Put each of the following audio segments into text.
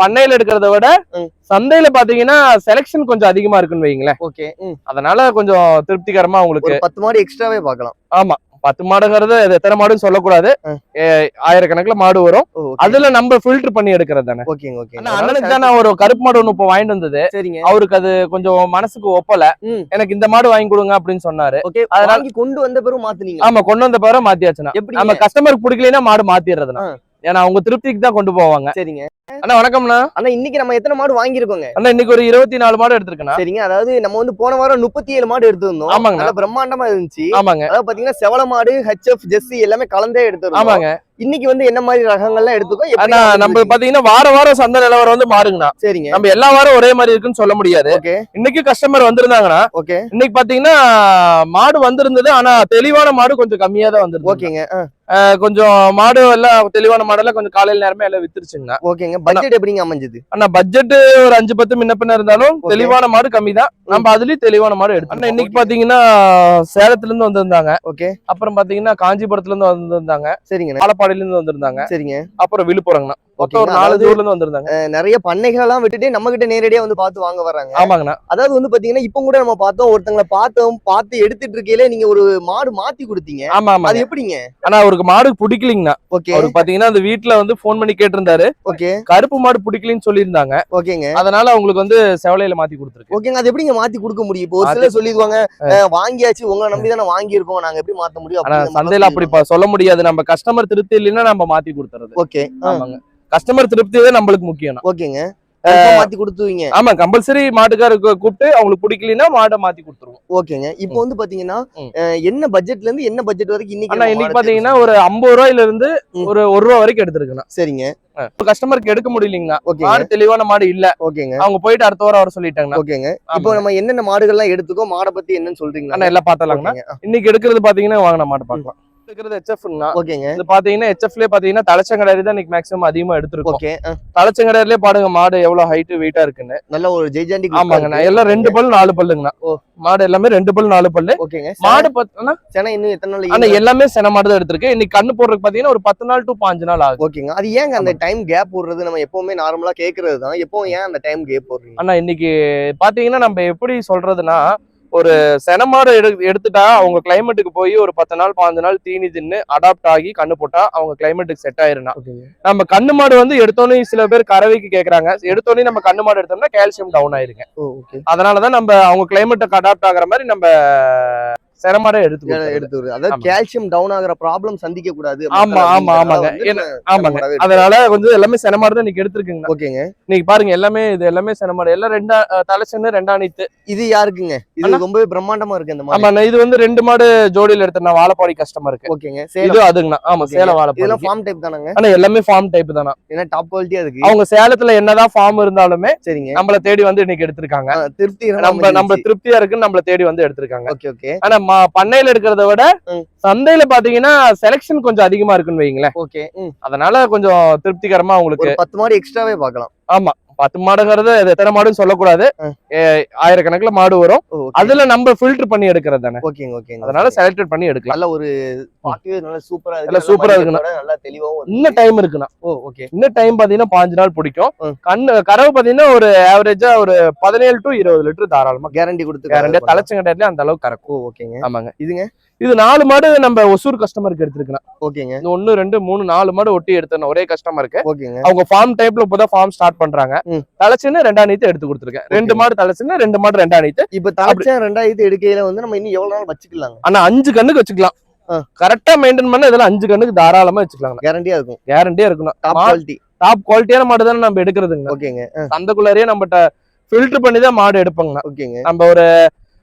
பண்ணையில எடுக்கிறத விட. சந்தையில பாத்தீங்கன்னா செலெக்ஷன் கொஞ்சம் அதிகமா இருக்குன்னு வைங்களேன் ஓகே அதனால கொஞ்சம் திருப்திகரமா உங்களுக்கு பத்து மாடு எக்ஸ்ட்ராவே பார்க்கலாம். ஆமா பத்து மாடுங்கிறது எத்தனை மாடுன்னு சொல்லக்கூடாது. ஆயிரக்கணக்குல மாடு வரும். அதுல நம்ம ஃபில்டர் பண்ணி எடுக்கிறது தானே. ஓகேங்க ஓகே அண்ணனுக்கு தான் ஒரு கருப்பு மாடு ஒண்ணு இப்போ வாங்கிட்டு வந்தது. சரிங்க. அவருக்கு அது கொஞ்சம் மனசுக்கு ஒப்பல. எனக்கு இந்த மாடு வாங்கி கொடுங்க அப்படின்னு சொன்னாரு. ஓகே அதனால- கொண்டு வந்த பிறகு மாத்துனீங்க ஆமா கொண்டு வந்த பிறகு மாத்தியாச்சுன்னா எப்படி? நம்ம கஸ்டமருக்கு பிடிக்கலைன்னா மாடு மாத்திடுறதுனா. ஏன்னா அவங்க திருப்திக்கு தான் கொண்டு போவாங்க. சரிங்க. அண்ணா வணக்கம்ண்ணா. ஆனா இன்னைக்கு நம்ம எத்தனை மாடு வாங்கியிருக்கோங்க? அண்ணா இன்னைக்கு ஒரு இருபத்தி நாலு மாடு எடுத்திருக்கேண்ணா. சரிங்க அதாவது நம்ம வந்து போன வாரம் முப்பத்தி ஏழு மாடு எடுத்திருந்தோம். ஆமாங்கண்ணா. நல்லா பிரம்மாண்டமா இருந்துச்சு. ஆமாங்க. அதாவது பாத்தீங்கன்னா செவல மாடு ஹெச்எஃப் ஜெர்சி எல்லாமே கலந்தே எடுத்திருந்தோம். ஆமாங்க. இன்னைக்கு வந்து என்ன மாதிரி ரகங்கள்லாம் எடுத்துக்கோ ஆனா நம்ம வாங்கிருக்கீங்க? பாத்தீங்கன்னா வார வாரம் சந்தை நிலவரம் வந்து மாறுங்கண்ணா. சரிங்க. நம்ம எல்லா வாரம் ஒரே மாதிரி இருக்குன்னு சொல்ல முடியாது. ஓகே. இன்னைக்கு கஸ்டமர் வந்திருந்தாங்கன்னா ஓகே. இன்னைக்கு பாத்தீங்கன்னா மாடு வந்திருந்தது ஆனா தெளிவான மாடு கொஞ்சம் கம்மியா தான் வந்திருக்கு ஓகேங்க கொஞ்சம் மாடு எல்லாம் தெளிவான மாடெல்லாம் கொஞ்சம் காலையில நேரமே எல்லாம் வித்துருச்சுங்கண்ணா. ஓகேங்க. பட்ஜெட் எப்படிங்க அமைஞ்சது? ஆனா பட்ஜெட் ஒரு அஞ்சு பத்து முன்ன பின்ன இருந்தாலும். தெளிவான மாடு கம்மி தான் நம்ம அதுலயும் தெளிவான மாடு எடுத்தோம் இன்னைக்கு பாத்தீங்கன்னா சேலத்துல இருந்து வந்திருந்தாங்க. ஓகே. அப்புறம் பாத்தீங்கன்னா காஞ்சிபுரத்துல இருந்து வந்திருந்தாங்க. சரிங்கண்ணா. பாலப்பாடியில இருந்து வந்திருந்தாங்க. சரிங்க. அப்புறம் விழுப்புரங்கண்ணா. மொத்தம் ஒரு. நாலு ஊர்ல இருந்து வந்திருந்தாங்க. நிறைய பண்ணைகள் எல்லாம் விட்டுட்டு நம்ம கிட்ட நேரடியா வந்து பார்த்து வாங்க வர்றாங்க ஆமாங்கண்ணா. அதாவது வந்து பாத்தீங்கன்னா இப்ப கூட நம்ம பார்த்தோம் ஒருத்தங்களை பார்த்தோம் பார்த்து எடுத்துட்டு இருக்கையில நீங்க ஒரு மாடு மாத்தி கொடுத்தீங்க. ஆமா ஆமா அது எப்படிங்க? ஆனா அவருக்கு மாடு பிடிக்கலிங்கண்ணா. ஓகே. அவருக்கு பாத்தீங்கன்னா அந்த வீட்டுல வந்து போன் பண்ணி கேட்டிருந்தாரு. ஓகே. கருப்பு மாடு பிடிக்கலன்னு சொல்லியிருந்தாங்க. ஓகேங்க. அதனால அவங்களுக்கு வந்து செவலையில மாத்தி கொடுத்துருக்கு. ஓகேங்க. அது எப்படிங்க மாத்தி கொடுக்க முடியும்? இப்போ ஒரு சிலர் சொல்லிடுவாங்க வாங்கியாச்சு உங்களை நம்பி தானே வாங்கியிருக்கோம். நாங்க எப்படி மாத்த முடியும்? சந்தையில அப்படி சொல்ல முடியாது. நம்ம கஸ்டமர் திருப்தி இல்லைன்னா நம்ம மாத்தி கொடுத்துறது. ஓகே. ஆமாங்க. கஸ்டமர் திருப்தி தான் நம்மளுக்கு முக்கியம் ஓகேங்க. மாத்தி கொடுத்துவீங்க ஆமா கம்பல்சரி மாட்டுக்காருக்கு கூப்பிட்டு அவங்களுக்கு பிடிக்கலன்னா மாடை மாத்தி கொடுத்துருவோம். ஓகேங்க. இப்போ வந்து பாத்தீங்கன்னா என்ன பட்ஜெட்ல இருந்து என்ன பட்ஜெட் வரைக்கும் இன்னைக்கு இன்னைக்கு பாத்தீங்கன்னா ஒரு ஐம்பது ரூபாயில இருந்து. ஒரு ஒரு ரூபா வரைக்கும் எடுத்திருக்குண்ணா சரிங்க. கஸ்டமருக்கு எடுக்க முடியலீங்கண்ணா ஓகேங்க. மாடு தெளிவான மாடு இல்ல. ஓகேங்க. அவங்க போயிட்டு அடுத்த வாரம் வர சொல்லிட்டாங்கண்ணா ஓகேங்க. இப்போ. நம்ம என்னென்ன மாடுகள்லாம் எடுத்துக்கோ மாடை பத்தி என்னன்னு சொல்றீங்களா? ஆனா எல்லாம் பார்த்தலாங்கண்ணா ஓகேங்க. இன்னைக்கு எடுக்கிறது பாத்தீங்கன்னா வாங்கின மாடு பார்க்கலாம். எடுக்கிறது ஹெச்எஃப்ங்கண்ணா ஓகேங்க. இது பாத்தீங்கன்னா ஹெச்எஃப்லயே பாத்தீங்கன்னா தலைச்சங்கடாரி தான் இன்னைக்கு மேக்ஸிமம் அதிகமா எடுத்திருக்கோம். ஓகே தலைச்சங்கடாரிலே பாருங்க மாடு எவ்வளவு ஹைட் வெயிட்டா இருக்குன்னு. நல்ல ஒரு ஜெய்ஜாண்டி ஆமாங்கண்ணா எல்லாம் ரெண்டு பல் நாலு பல்லுங்கண்ணா. ஓ. மாடு எல்லாமே ரெண்டு பல் நாலு பல்லு. ஓகேங்க. மாடு பார்த்தோம்னா சென்னை இன்னும் எத்தனை நாள் ஆனா எல்லாமே சென மாடு தான் எடுத்திருக்கு இன்னைக்கு கண்ணு போடுறதுக்கு பாத்தீங்கன்னா ஒரு பத்து நாள் டு பாஞ்சு நாள் ஆகும். ஓகேங்க. அது ஏங்க அந்த டைம் கேப் போடுறது? நம்ம எப்பவுமே நார்மலா கேக்குறது தான். எப்பவும் ஏன் அந்த டைம் கேப் போடுறீங்க? ஆனா இன்னைக்கு பாத்தீங்கன்னா நம்ம எப்படி சொல்றதுன்னா ஒரு சென மாடு எடு எடுத்துட்டா அவங்க கிளைமேட்டுக்கு போய் ஒரு பத்து நாள் பாஞ்சு நாள் தீனி தின்னு அடாப்ட் ஆகி கண்ணு போட்டா அவங்க கிளைமேட்டுக்கு செட் ஆயிருந்தா நம்ம கண்ணு மாடு வந்து எடுத்தோன்னே சில பேர் கறவைக்கு கேக்குறாங்க. எடுத்தோன்னே நம்ம கண்ணு மாடு எடுத்தோம்னா கால்சியம் டவுன் ஆயிருங்க. அதனாலதான் நம்ம அவங்க கிளைமேட்டுக்கு அடாப்ட் ஆகுற மாதிரி நம்ம சென மாடை எடுத்து. எடுத்து அதாவது. கால்சியம் டவுன் ஆகுற ப்ராப்ளம் சந்திக்க கூடாது ஆமா, ஆமா, ஆமாங்க. ஆமாங்க. அதனால கொஞ்சம் எல்லாமே சென மாடு தான் இன்னைக்கு எடுத்திருக்குங்க. ஓகேங்க. இன்னைக்கு பாருங்க எல்லாமே இது எல்லாமே சென மாடு எல்லாம் ரெண்டா தலைச்சன்னு ரெண்டாணித்து இது யாருக்குங்க? இது. ரொம்பவே பிரம்மாண்டமா இருக்கு இந்த மாதிரி ஆமா இது வந்து ரெண்டு மாடு ஜோடியில எடுத்தேன் வாழப்பாடி கஸ்டமருக்கு ஓகேங்க இது அதுங்கண்ணா. ஆமா. சேலம் இதெல்லாம் வாழப்பாடி ஃபார்ம் டைப் தானங்க? ஆனா எல்லாமே ஃபார்ம் டைப் தானா ஏன்னா டாப் குவாலிட்டியா இருக்கு. அவங்க சேலத்துல என்னதான் ஃபார்ம் இருந்தாலுமே சரிங்க. நம்மள தேடி வந்து இன்னைக்கு எடுத்திருக்காங்க. திருப்தி நம்ம நம்ம திருப்தியா இருக்குன்னு நம்மள தேடி வந்து எடுத்திருக்காங்க. Okay okay. ஆனா பண்ணையில எடுக்கிறத விட. சந்தையில பாத்தீங்கன்னா செலெக்ஷன் கொஞ்சம் அதிகமா இருக்குன்னு வைங்களேன் ஓகே. அதனால கொஞ்சம் திருப்திகரமா உங்களுக்கு பத்து மாடு எக்ஸ்ட்ராவே பார்க்கலாம் ஆமா பத்து மாடுங்கிறது எத்தனை மாடுன்னு சொல்லக்கூடாது. ஆயிரக்கணக்குல மாடு வரும். அதுல நம்ம ஃபில்டர் பண்ணி எடுக்கிறது தானே. ஓகேங்க ஓகேங்க அதனால செலக்டட் பண்ணி எடுக்கலாம். நல்ல ஒரு நல்ல சூப்பரா இருக்கு. சூப்பரா இருக்குண்ணா. நல்லா இருக்கு. இன்னும் டைம் இருக்குண்ணா. ஓ ஓகே. இன்னும் டைம் பாத்தீங்கன்னா பாஞ்சு நாள் பிடிக்கும். கண்ணு கறவை பாத்தீங்கன்னா ஒரு ஆவரேஜா ஒரு பதினேழு டு இருபது லிட்டர் தாராளமா கேரண்டி கொடுத்து கேரண்டியா தலைச்சங்கடையில அந்த அளவுக்கு கறக்கும். ஓகேங்க. ஆமாங்க. இதுங்க? இது நாலு மாடு நம்ம ஒசூர் கஸ்டமருக்கு எடுத்திருக்கலாம். ஓகேங்க. இந்த ஒன்னு ரெண்டு மூணு நாலு மாடு ஒட்டி எடுத்தேன் ஒரே கஸ்டமருக்கு ஓகேங்க. அவங்க ஃபார்ம் டைப்ல இப்பதான் ஃபார்ம் ஸ்டார்ட் பண்றாங்க. தலைச்சுன்னு ரெண்டா நீத்து எடுத்து கொடுத்துருக்கேன். ரெண்டு மாடு தலைச்சுன்னு ரெண்டு மாடு ரெண்டா நீத்து இப்ப தலைச்சேன் ரெண்டாயிரத்தி எடுக்கையில வந்து நம்ம இன்னும் எவ்வளவு நாள் வச்சுக்கலாங்க? ஆனா அஞ்சு கண்ணுக்கு வச்சுக்கலாம். கரெக்டா மெயின்டைன் பண்ண இதெல்லாம் அஞ்சு கண்ணுக்கு தாராளமா வச்சுக்கலாம் கேரண்டியா இருக்கும். கேரண்டியா இருக்கணும். டாப் குவாலிட்டி டாப் குவாலிட்டியான மாடு தானே நம்ம எடுக்கிறதுங்க. ஓகேங்க. சந்தைக்குள்ளாரியே நம்மகிட்ட ஃபில்டர் பண்ணி தான் மாடு எடுப்போங்கண்ணா ஓகேங்க. நம்ம ஒரு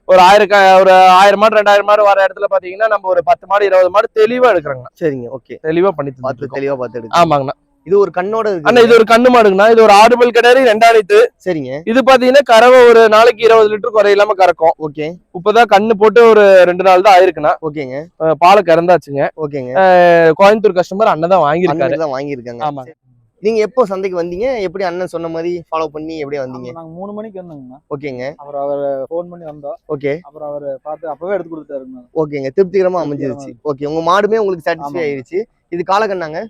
ஒரு ஆயிரம் ஒரு ஆயிரம் மாடு ரெண்டாயிரம் மாடு வர இடத்துல பாத்தீங்கன்னா நம்ம ஒரு பத்து மாடு இருபது மாடு தெளிவா எடுக்கிறோங்கண்ணா சரிங்க ஓகே. தெளிவா பண்ணி பார்த்து. தெளிவா பார்த்து ஆமாங்கண்ணா. இது ஒரு கண்ணோட அண்ணா இது ஒரு கண்ணு மாடுங்கண்ணா. இது ஒரு ஆறு பல் கிடாரி ரெண்டாயிரத்து சரிங்க. இது பாத்தீங்கன்னா கறவை ஒரு நாளைக்கு இருபது லிட்டர் குறையில்லாம கறக்கும். ஓகே. இப்பதான் கண்ணு போட்டு ஒரு ரெண்டு நாள் தான் ஆயிருக்குண்ணா. ஓகேங்க. பாலை கறந்தாச்சுங்க. ஓகேங்க. கோயம்புத்தூர் கஸ்டமர் அண்ணன் தான் வாங்கியிருக்காரு. வாங்கியிருக்காங்க. ஆமாங்க. நீங்க எப்போ சந்தைக்கு வந்தீங்க? எப்படி அண்ணன் சொன்ன மாதிரி ஃபாலோ பண்ணி எப்படியே வந்தீங்க? நாங்க மூணு மணிக்கு வந்தோங்கண்ணா. ஓகேங்க. அப்புறம் அவர் ஃபோன் பண்ணி வந்தோம். ஓகே. அப்புறம் அவர் பார்த்து அப்பவே எடுத்து கொடுத்தாருங்கண்ணா ஓகேங்க திருப்திகரமா அமைஞ்சிருச்சு. ஓகே உங்க மாடுமே உங்களுக்கு சாட்டிஸ்ஃபை. ஆயிருச்சு. இது காலக்கண்ணாங்க?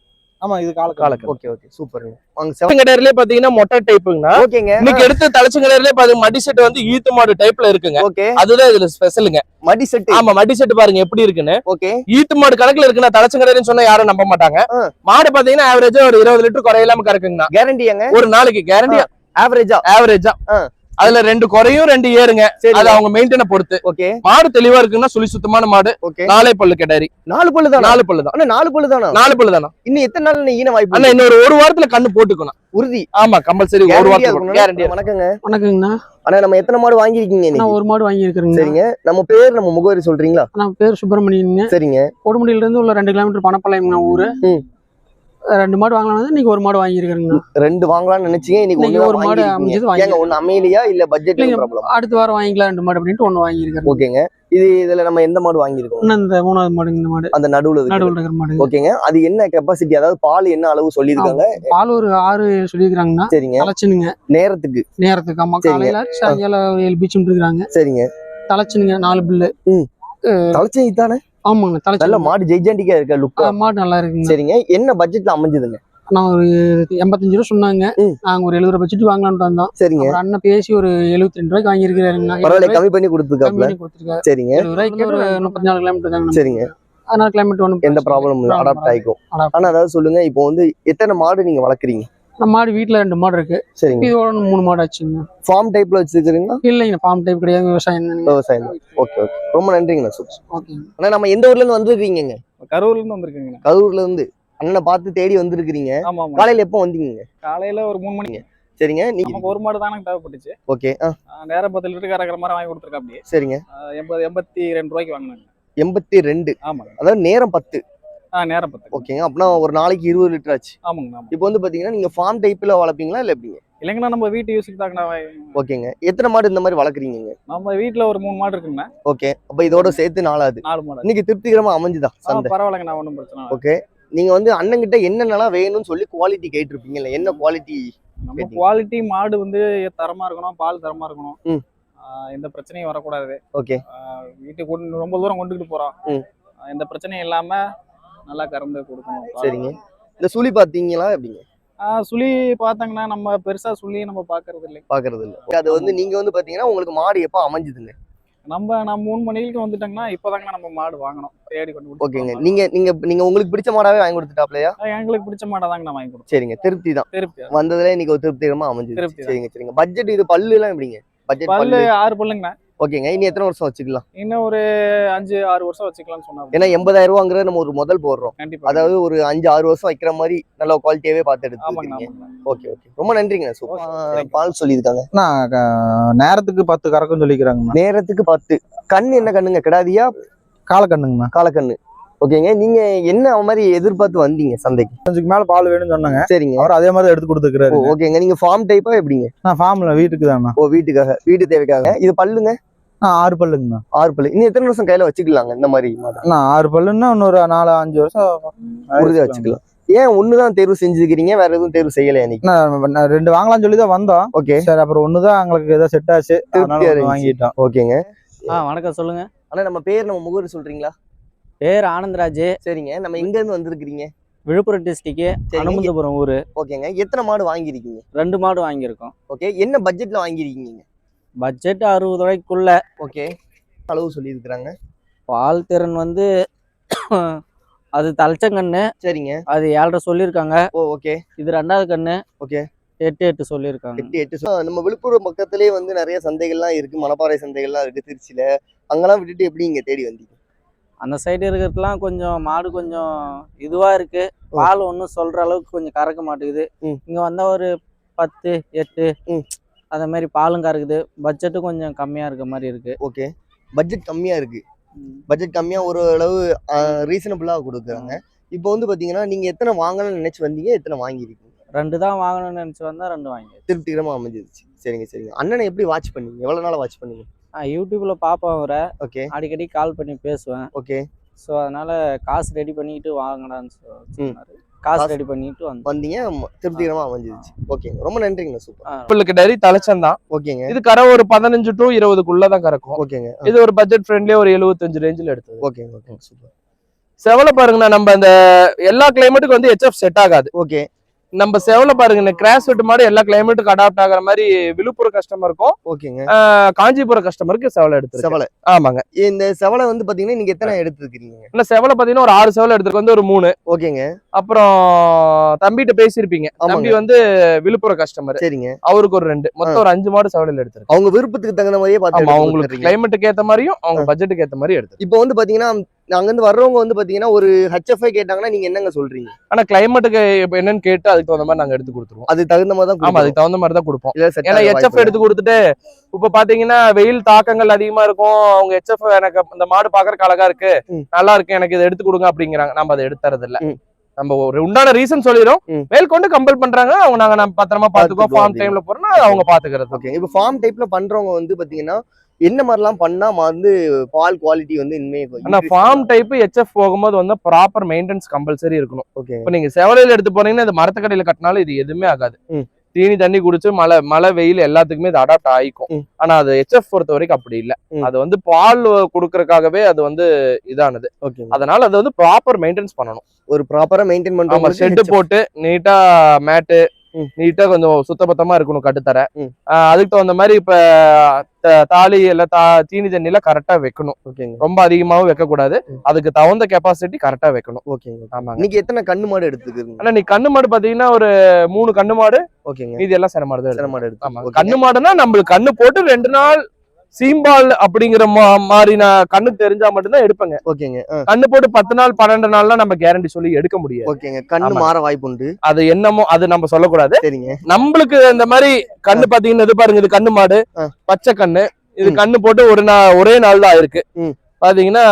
ஆமா இது கால காலக்கண்ணு. Okay okay. சூப்பருங்க வாங்க தலைச்சங்கடையிலே பாத்தீங்கன்னா மொட்டை டைப்புங்கண்ணா. ஓகேங்க. இன்னைக்கு எடுத்த தலைச்சங்கடையிலே பாத்தீங்க மடி செட் வந்து ஈத்து மாடு டைப்ல இருக்குங்க. ஓகே. அதுதான் இதுல ஸ்பெஷலுங்க மடி செட்டு ஆமா மடி செட் பாருங்க எப்படி இருக்குன்னு. ஓகே. ஈத்து மாடு கணக்குல இருக்குன்னா தலைச்சங்கடைன்னு சொன்னா யாரும் நம்ப மாட்டாங்க. மாடு பாத்தீங்கன்னா ஆவரேஜா ஒரு இருபது லிட்டர் குறையில்லாம கறக்குங்கண்ணா. கேரண்டி எங்க ஒரு நாளைக்கு கேரண்டி ஆவரேஜா ஆவரேஜா. அதுல ரெண்டு குறையும் ரெண்டு ஏறுங்க. சரி. அது அவங்க மெயின்டைனை பொறுத்து. ஓகே. மாடு தெளிவா இருக்குன்னா சுழி சுத்தமான மாடு. ஓகே. நாலே பல்லு கெடாரி. நாலு பல்லு தானா? நாலு பல்லு தான். நாலு பல்லு தானா? நாலு பல்லு தானா? இன்னும் எத்தனை நாள் ஈன வாய்ப்பு அண்ணா இன்னொரு ஒரு வாரத்துல கண்ணு போட்டுக்கணும். உறுதி. ஆமா கம்பல்சரி ஒரு இருக்கணும். கேரண்டி வணக்கங்க. வணக்கங்கண்ணா. அண்ணா நம்ம எத்தனை மாடு வாங்கியிருக்கீங்க நான் இன்னைக்கு? ஒரு மாடு வாங்கியிருக்கிறேங்க சரிங்க. நம்ம பேர் நம்ம முகவரி சொல்றீங்களா? நான் பேர் சுப்பிரமணியனுங்க. சரிங்க. கொடுமுடியில இருந்து உள்ள ரெண்டு கிலோமீட்டர் பணப்பாளையம் ஊரு. ரெண்டு மாடு வாங்கலாம் இன்னைக்கு ஒரு மாடு வாங்கியிருக்கிறேங்க ரெண்டு வாங்கலாம்னு நினைச்சீங்க இன்னைக்கு ஒரு மாடு அமைஞ்சது வாங்கி ஒண்ணு அமையலையா? இல்ல பட்ஜெட் அடுத்த வாரம் வாங்கிக்கலாம் ரெண்டு மாடு அப்படின்ட்டு ஒண்ணு வாங்கியிருக்கிறேன் ஓகேங்க. இது இதுல நம்ம எந்த மாடு வாங்கியிருக்கோம்? இந்த மூணாவது மாடு இந்த மாடு. அந்த நடுவுல இருக்கு. நடுவில் இருக்கிற மாடு. ஓகேங்க. அது என்ன கெப்பாசிட்டி அதாவது பால் என்ன அளவு சொல்லியிருக்காங்க? பால் ஒரு ஆறு சொல்லியிருக்கிறாங்கண்ணா. சரிங்க. தலைச்சுனுங்க. நேரத்துக்கு? நேரத்துக்கு ஆமா. காலையில சாயங்காலம் ஏழு இருக்கிறாங்க. சரிங்க. தலைச்சுனுங்க நாலு பில்லு. தலைச்சி தானே ஆமாங்க நல்ல தலைச்சு மாடு ஜெய்ஜாண்டிக்கா இருக்க லுக் மாடு நல்லா இருக்குங்க. சரிங்க. என்ன பட்ஜெட்ல அமைஞ்சதுங்க? நான் ஒரு எண்பத்தஞ்சு ரூபா சொன்னாங்க. நாங்க ஒரு எழுபது ரூபா வச்சுட்டு வாங்கலாம்னு வந்தோம். சரிங்க. ஒரு அண்ணன் பேசி ஒரு எழுபத்தி ரெண்டு ரூபாய்க்கு வாங்கியிருக்கிறாருங்க. பரவாயில்ல கம்மி பண்ணி கொடுத்துருக்காரு. சரிங்க. எழுபது ரூபாய்க்கு ஒரு முப்பத்தி நாலு கிலோமீட்டர் சரிங்க. அதனால கிளைமேட் ஒன்றும் எந்த ப்ராப்ளம் இல்லை. அடாப்ட் ஆயிக்கும். Adapt. ஆனா அதாவது சொல்லுங்க இப்போ வந்து எத்தனை மாடு நீங்க வளர்க்குறீங்க? நம்ம மாடு வீட்டுல ரெண்டு மாடு இருக்கு. சரிங்க. இதோட மூணு மாடு ஆச்சுங்க. ஃபார்ம் டைப்ல வச்சிருக்கீங்களா இல்லைங்க ஃபார்ம் டைப் கிடையாது விவசாயம். விவசாயம் ஓகே ஓகே ரொம்ப நன்றிங்கண்ணா சூப்பர் ஓகேங்க அண்ணா நம்ம எந்த ஊர்ல இருந்து வந்திருக்கீங்க கரூர்ல இருந்து வந்திருக்கீங்க. கரூர்ல இருந்து. அண்ணனை பார்த்து தேடி வந்திருக்கிறீங்க. ஆமா ஆமா. காலையில எப்போ வந்தீங்க காலையில ஒரு மூணு மணிக்கு. சரிங்க நீங்க ஒரு மாடு தானே தேவைப்பட்டுச்சு. ஓகே நேரம் பத்து லிட்டர் கறக்கிற மாதிரி வாங்கி கொடுத்துருக்கா அப்படியே. சரிங்க. எண்பது எண்பத்தி ரெண்டு ரூபாய்க்கு வாங்கினாங்க. எண்பத்தி ரெண்டு. ஆமாங்க. அதாவது நேரம் பத்து. நேரம் பத்து ஓகேங்க அப்படின்னா ஒரு நாளைக்கு இருபது லிட்டர் ஆச்சு. ஆமாங்க ஆமா இப்போ வந்து பாத்தீங்கன்னா நீங்க ஃபார்ம் டைப்ல வளர்ப்பீங்களா இல்ல எப்படிங்க? இல்லைங்கண்ணா நம்ம வீட்டு யூஸுக்கு தாங்கண்ணா ஓகேங்க எத்தனை மாடு இந்த மாதிரி வளர்க்குறீங்க நம்ம வீட்டுல ஒரு மூணு மாடு இருக்குங்கண்ணா. ஓகே அப்ப இதோட சேர்த்து நாலாவது. நாலு மாடு. இன்னைக்கு திருப்திகரமா அமைஞ்சுதா ஆ, சந்தை? பரவாயில்லைங்கண்ணா ஒன்றும் பிரச்சனை. ஓகே நீங்க வந்து அண்ணன்கிட்ட என்னென்னலாம் வேணும்னு சொல்லி குவாலிட்டி கேட்டிருப்பீங்கல்ல என்ன குவாலிட்டி நம்ம. குவாலிட்டி மாடு வந்து தரமா இருக்கணும் பால் தரமா இருக்கணும். எந்த பிரச்சனையும் வரக்கூடாது. ஓகே வீட்டுக்கு ரொம்ப தூரம் கொண்டுகிட்டு போறோம். ம். ஆஹ் எந்த பிரச்சனையும் இல்லாம நல்லா கறந்து கொடுக்கணும். சரிங்க. இந்த சுழி பாத்தீங்களா எப்படிங்க? சுழி பார்த்தாங்கன்னா நம்ம பெருசா சுழி நம்ம பாக்குறது இல்லை பாக்குறது இல்ல அது வந்து நீங்க வந்து பாத்தீங்கன்னா உங்களுக்கு மாடு எப்போ அமைஞ்சுதுங்க? நம்ம நம்ம மூணு மணிக்கு வந்துட்டாங்கன்னா இப்போதாங்க நம்ம மாடு வாங்கணும். தேடி கொண்டு ஓகேங்க. நீங்க நீங்க நீங்க உங்களுக்கு பிடிச்ச மாடாவே வாங்கி கொடுத்துட்டாப்லையா? எங்களுக்கு பிடிச்ச மாடை தாங்க நான் வாங்கி கொடுத்தேன். சரிங்க. திருப்தி. தான் திருப்பி வந்ததுல இன்னைக்கு ஒரு திருப்திகரமா அமைஞ்சது. திருப்தி. சரிங்க சரிங்க. பட்ஜெட் இது பல்லு எல்லாம் எப்படிங்க? பட்ஜெட் பல்லு ஆறு பல்லுங்கண்ணா ஓகேங்க. இனி எத்தனை வருஷம் வச்சுக்கலாம்? இன்னும் ஒரு அஞ்சு ஆறு வருஷம் வச்சுக்கலாம்னு சொன்னாங்க. ஏன்னா எண்பதாயிரம் ரூபாங்கிறத நம்ம ஒரு முதல் போடுறோம். கண்டிப்பா அதாவது ஒரு அஞ்சு ஆறு வருஷம் வைக்கிற மாதிரி நல்ல குவாலிட்டியாவே பார்த்து எடுத்துருக்கீங்க. Okay okay. ரொம்ப நன்றிங்க. சூப்பர். பால் சொல்லியிருக்காங்க. நான் நேரத்துக்கு பத்து கறக்கும் சொல்லிக்கிறாங்கண்ணா. நேரத்துக்கு பத்து. கண் என்ன கண்ணுங்க? கிடாதியா? காலக்கண்ணுங்கண்ணா. காலக்கண்ணு. ஓகேங்க. நீங்க என்ன மாதிரி எதிர்பார்த்து வந்தீங்க சந்தைக்கு? கொஞ்சம் மேல பால் வேணும்னு சொன்னாங்க. சரிங்க. அவர் அதே மாதிரி எடுத்து கொடுத்துருக்காரு ஓகேங்க. நீங்க ஃபார்ம் டைப்பா எப்படிங்க? நான் ஃபார்ம்ல வீட்டுக்கு தானே ஓ வீட்டுக்காக. வீட்டு தேவைக்காக. இது பல்லுங்க? ஆறு பல்லுங்கண்ணா. ஆறு பல்லு. இன்னும் எத்தனை வருஷம் கையில வச்சுக்கலாங்க இந்த மாதிரி நான் ஆறு பல்லுன்னா இன்னொரு நாலு அஞ்சு வருஷம் உறுதியா வச்சுக்கலாம். ஏன் ஒண்ணுதான் தேர்வு செஞ்சுக்கிறீங்க? வேற எதுவும் தேர்வு செய்யலையா இன்னைக்கு? நான் நான் ரெண்டு வாங்கலாம்னு சொல்லி தான் வந்தோம். ஓகே. சரி அப்புறம் ஒண்ணுதான் எங்களுக்கு ஏதோ செட் ஆச்சு. வாங்கிட்டோம். ஓகேங்க. ஆ வணக்கம் சொல்லுங்க. ஆனா நம்ம பேர் நம்ம முகவரி சொல்றீங்களா? பேர் ஆனந்தராஜ். சரிங்க. நம்ம எங்க இருந்து வந்திருக்கிறீங்க? விழுப்புரம் டிஸ்ட்ரிக்ட் சரிங்க. அனுமந்தபுரம் ஊரு. ஓகேங்க. எத்தனை மாடு வாங்கியிருக்கீங்க? ரெண்டு மாடு வாங்கியிருக்கோம். ஓகே. என்ன பட்ஜெட்ல வாங்கியிருக்கீங்க? பட்ஜெட் அறுபது ரூபாய்க்குள்ள. ஓகே அளவு சொல்லியிருக்கிறாங்க. பால் திறன் வந்து அது தலைச்சங்கண்ணு சரிங்க. அது ஏழரை சொல்லியிருக்காங்க. ஓ ஓகே இது ரெண்டாவது கண்ணு. ஓகே எட்டு எட்டு சொல்லியிருக்காங்க. எட்டு எட்டு நம்ம விழுப்புரம் பக்கத்துலயே வந்து நிறைய சந்தைகள்லாம் இருக்கு. மணப்பாறை சந்தைகள்லாம் இருக்கு திருச்சியில அங்கெல்லாம் விட்டுட்டு எப்படி இங்க தேடி வந்தீங்க? அந்த சைடு இருக்கிறதுலாம் கொஞ்சம் மாடு கொஞ்சம் இதுவா இருக்கு. பால் ஒன்றும் சொல்ற அளவுக்கு கொஞ்சம் கறக்க மாட்டேங்குது. இங்க வந்தா ஒரு பத்து எட்டு. ம். அந்த மாதிரி பாலும் கறக்குது பட்ஜெட்டும் கொஞ்சம் கம்மியா இருக்க மாதிரி இருக்கு. ஓகே. பட்ஜெட் கம்மியா இருக்கு. பட்ஜெட் கம்மியா ஒரு அளவு ரீசனபிளா கொடுக்குறாங்க. இப்போ வந்து பாத்தீங்கன்னா நீங்க எத்தனை வாங்கணும்னு நினைச்சு வந்தீங்க எத்தனை வாங்கியிருக்கீங்க? ரெண்டு தான் வாங்கணும்னு நினைச்சு வந்தா ரெண்டு வாங்கி திருப்திகரமா அமைஞ்சிருச்சு. சரிங்க சரிங்க. அண்ணனை எப்படி வாட்ச் பண்ணீங்க? எவ்வளவு நாளா வாட்ச் பண்ணீங்க? நான் யூடியூப்ல பார்ப்பேன் அவரை. ஓகே. அடிக்கடி கால் பண்ணி பேசுவேன். ஓகே. ஸோ அதனால காசு ரெடி சொ- ம். சொன்னாரு. காசு ரெடி பண்ணிட்டு வந்தீங்க திருப்திகரமா அமைஞ்சிருச்சு. ஓகேங்க. ரொம்ப நன்றிங்கண்ணா சூப்பர். ஆ, பல்லு கெடாரி தலைச்சந்தான் ஓகேங்க. இது கரை ஒரு பதினஞ்சு டு இருபதுக்குள்ளதான் கறக்கும். ஓகேங்க. இது ஒரு பட்ஜெட் ஃப்ரெண்ட்லியே ஒரு எழுபத்தஞ்சு ரேஞ்சில் எடுத்தது. ஓகேங்க ஓகேங்க சூப்பர். செவலை பாருங்கண்ணா நம்ம அந்த எல்லா கிளைமேட்டுக்கும் வந்து ஹெச்எஃப் செட் ஆகாது. ஓகே. நம்ம செவலை பாருங்க கிராஸ் வெட் மாடு எல்லா கிளைமேட்டுக்கும் அடாப்ட் ஆகுற மாதிரி விழுப்புரம் கஸ்டமருக்கும் ஓகேங்க. காஞ்சிபுரம் கஸ்டமருக்கு செவலை எடுத்து செவலை. ஆமாங்க. இந்த செவலை வந்து பாத்தீங்கன்னா நீங்க எத்தனை எடுத்துருக்கீங்க இல்ல செவலை பாத்தீங்கன்னா ஒரு ஆறு செவலை எடுத்துருக்கு வந்து ஒரு மூணு. ஓகேங்க. அப்புறம் தம்பிகிட்ட பேசியிருப்பீங்க. தம்பி வந்து விழுப்புரம் கஸ்டமர் சரிங்க. அவருக்கு ஒரு ரெண்டு. மொத்தம் ஒரு அஞ்சு மாடு செவலையில் எடுத்திருக்கு. அவங்க விருப்பத்துக்கு தகுந்த மாதிரியே எடுத்து அவங்களுக்கு. கிளைமேட்டுக்கு ஏத்த மாதிரியும் அவங்க பட்ஜெட்டுக்கு ஏத்த மாதிரி எடுத்து இப்போ வந்து பாத்தீங்கன்னா அங்க இருந்து வர்றவங்க வந்து பாத்தீங்கன்னா ஒரு ஹெச்எஃப்ஐ கேட்டாங்கன்னா நீங்க என்னங்க சொல்றீங்க? ஆனா கிளைமேட்டுக்கு இப்ப என்னன்னு கேட்டு அதுக்கு தகுந்த மாதிரி நாங்க எடுத்து கொடுத்துருவோம். அது தகுந்த மாதிரி தான் ஆமா கொடுக்கணும். அதுக்கு தகுந்த மாதிரி தான் கொடுப்போம். ஏன்னா ஹெச்எஃப் எடுத்து கொடுத்துட்டு இப்ப பாத்தீங்கன்னா வெயில் தாக்கங்கள் அதிகமா இருக்கும். அவங்க ஹெச்எஃப் எனக்கு இந்த மாடு பாக்குறதுக்கு அழகா இருக்கு. நல்லா இருக்கு எனக்கு இதை எடுத்து கொடுங்க அப்படிங்கிறாங்க. நம்ம அதை எடுத்துறது இல்ல. நம்ம ஒரு உண்டான ரீசன் சொல்லிடும். மேற்கொண்டு கம்பல் பண்றாங்க. அவங்க நாங்க நம்ம பத்திரமா பாத்துக்கோ ஃபார்ம் டைம்ல போறோம்னா அவங்க பாத்துக்கிறது ஓகே இப்போ ஃபார்ம் டைப்ல பண்றவங்க வந்து பாத்தீங்கன்னா என்ன மாதிரிலாம் பண்ணா வந்து பால் குவாலிட்டி வந்து இனிமே ஆனா ஃபார்ம் டைப் ஹெச்எஃப் போகும்போது வந்து ப்ராப்பர் மெயின்டெனன்ஸ் கம்பல்சரி இருக்கணும். ஓகே இப்ப நீங்க செவலையில எடுத்து போனீங்கன்னா இது மரத்துக்கடையில கட்டினாலும் இது எதுவுமே ஆகாது. தீனி தண்ணி குடிச்சு மழை மழை வெயில் எல்லாத்துக்குமே இது அடாப்ட் ஆயிக்கும். ஆனா அது ஹெச்எஃப் பொறுத்த வரைக்கும் அப்படி இல்ல. அது வந்து பால் கொடுக்கறதுக்காகவே அது வந்து இதானது. அதனால அது வந்து ப்ராப்பர் மெயின்டெனன்ஸ் பண்ணணும். ஒரு ப்ராப்பரா மெயின்டைன் பண்றவங்க ஷெட் போட்டு நீட்டா மேட்டு. நீட்டா கொஞ்சம் சுத்தபத்தமா இருக்கணும் கட்டுத்தர அதுக்கு தகுந்த மாதிரி இப்ப தாலி இல்ல தா தீனி தண்ணியில கரெக்டா வைக்கணும். ஓகேங்க. ரொம்ப அதிகமாவும் வைக்க கூடாது. அதுக்கு தகுந்த கெப்பாசிட்டி கரெக்டா வைக்கணும். ஓகேங்க. ஆமாங்க. இன்னைக்கு எத்தனை கண்ணு மாடு எடுத்துக்கிறீங்க ஆனா நீ கண்ணு மாடு பாத்தீங்கன்னா ஒரு மூணு கண்ணு மாடு. ஓகேங்க. மீதி எல்லாம் சென மாடு தான் சில எடுத்தோம். மாடு ஆமா எடுத்து கண்ணு மாடுனா நம்மளுக்கு கண்ணு போட்டு ரெண்டு நாள் சீம்பால் அப்படிங்கிற மாதிரி நான் கண்ணு தெரிஞ்சா மட்டும்தான் எடுப்பேங்க. ஓகேங்க. கண்ணு போட்டு பத்து நாள் பன்னெண்டு நாள்லாம் நம்ம கேரண்டி சொல்லி எடுக்க முடியாது. ஓகேங்க. கண்ணு. மாற வாய்ப்பு உண்டு. அது என்னமோ அது நம்ம சொல்லக்கூடாது. சரிங்க. நம்மளுக்கு இந்த மாதிரி கண்ணு பாத்தீங்கன்னா இது பாருங்க இது கண்ணு மாடு. பச்சை கண்ணு. இது. கண்ணு போட்டு ஒரு ஒரே நாள் தான் இருக்கு. பாத்தீங்கன்னா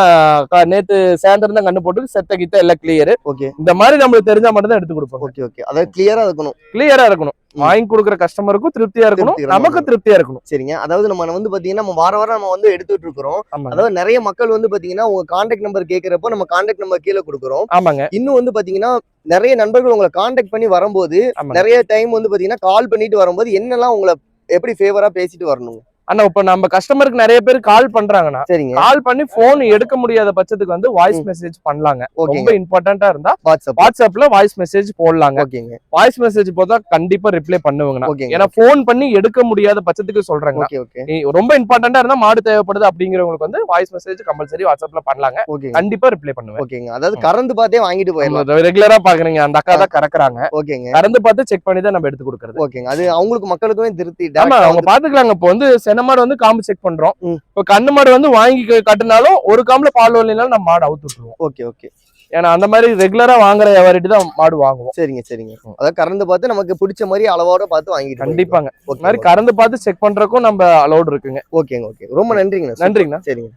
நேத்து சாயந்தரம் தான் கண்ணு போட்டு செத்த கித்த எல்லாம் கிளியர் ஓகே இந்த மாதிரி நம்மளுக்கு தெரிஞ்சா மட்டும் தான் எடுத்து கொடுப்போம். ஓகே ஓகே அதாவது கிளியரா இருக்கணும். கிளியரா இருக்கணும். வாங்கி கொடுக்குற கஸ்டமருக்கும் திருப்தியா இருக்கணும். நமக்கு. திருப்தியா இருக்கணும். சரிங்க. அதாவது நம்ம வந்து பாத்தீங்கன்னா நம்ம வார வாரம் நம்ம வந்து எடுத்துட்டு இருக்கிறோம். அதாவது நிறைய மக்கள் வந்து பாத்தீங்கன்னா உங்க கான்டாக்ட் நம்பர் கேக்குறப்போ நம்ம கான்டாக்ட் நம்பர் கீழே கொடுக்குறோம். ஆமாங்க. இன்னும் வந்து பாத்தீங்கன்னா நிறைய நண்பர்கள் உங்களை கான்டாக்ட் பண்ணி வரும்போது நிறைய டைம் வந்து பாத்தீங்கன்னா கால் பண்ணிட்டு வரும்போது என்னெல்லாம் உங்களை எப்படி ஃபேவரா பேசிட்டு வரணும் அண்ணா இப்ப நம்ம கஸ்டமருக்கு நிறைய பேர் கால் பண்றாங்கன்னா சரிங்க. கால் பண்ணி போன் எடுக்க முடியாத பட்சத்துக்கு வந்து வாய்ஸ் மெசேஜ் பண்ணலாங்க. ரொம்ப இம்பார்ட்டன்டா இருந்தா வாட்ஸ்அப். வாட்ஸ்அப்ல வாய்ஸ் மெசேஜ் போடலாங்க. ஓகேங்க. வாய்ஸ் மெசேஜ் போதா கண்டிப்பா ரிப்ளை பண்ணுவாங்கண்ணா. ஓகேங்க. ஏன்னா போன் பண்ணி எடுக்க முடியாத பட்சத்துக்கு சொல்றாங்க ஓகே ஓகே. நீ ரொம்ப இம்பார்ட்டன்டா இருந்தா மாடு தேவைப்படுது அப்படிங்கிறவங்களுக்கு வந்து வாய்ஸ் மெசேஜ் கம்பல்சரி வாட்ஸ்அப்ல பண்ணலாங்க. ஓகேங்க. கண்டிப்பா ரிப்ளை பண்ணுவேன். ஓகேங்க. அதாவது கறந்து பார்த்தே வாங்கிட்டு போயிடலாம். ரெகுலரா பாக்குறீங்க. அந்த அக்கா தான் கறக்குறாங்க. ஓகேங்க. கறந்து பார்த்து செக் பண்ணி தான் நம்ம எடுத்து கொடுக்கறது. ஓகேங்க. அது அவங்களுக்கு மக்களுக்குமே திருப்தி. ஆமா அவங்க பாத்துக்கலாங்க இப்போ வந்து சென மாடு வந்து காம்பு செக் பண்றோம். இப்போ கண்ணு மாடு வந்து வாங்கி கட்டுனாலும் ஒரு காம்புல பால் வரலைனாலும் நம்ம மாடு அவுத்து விட்டுருவோம். Okay okay. ஏன்னா அந்த மாதிரி ரெகுலரா வாங்குற வியாபாரிட்டு தான் மாடு வாங்குவோம். சரிங்க சரிங்க. அதாவது கறந்து பார்த்து நமக்கு பிடிச்ச மாதிரி அளவோட பார்த்து வாங்கிட்டு கண்டிப்பாங்க. ஓகே மாதிரி கறந்து பார்த்து செக் பண்றதுக்கும் நம்ம அலோடு இருக்குங்க. ஓகேங்க ஓகே. ரொம்ப நன்றிங்க நன்றிங்கண்ணா. சரிங்க.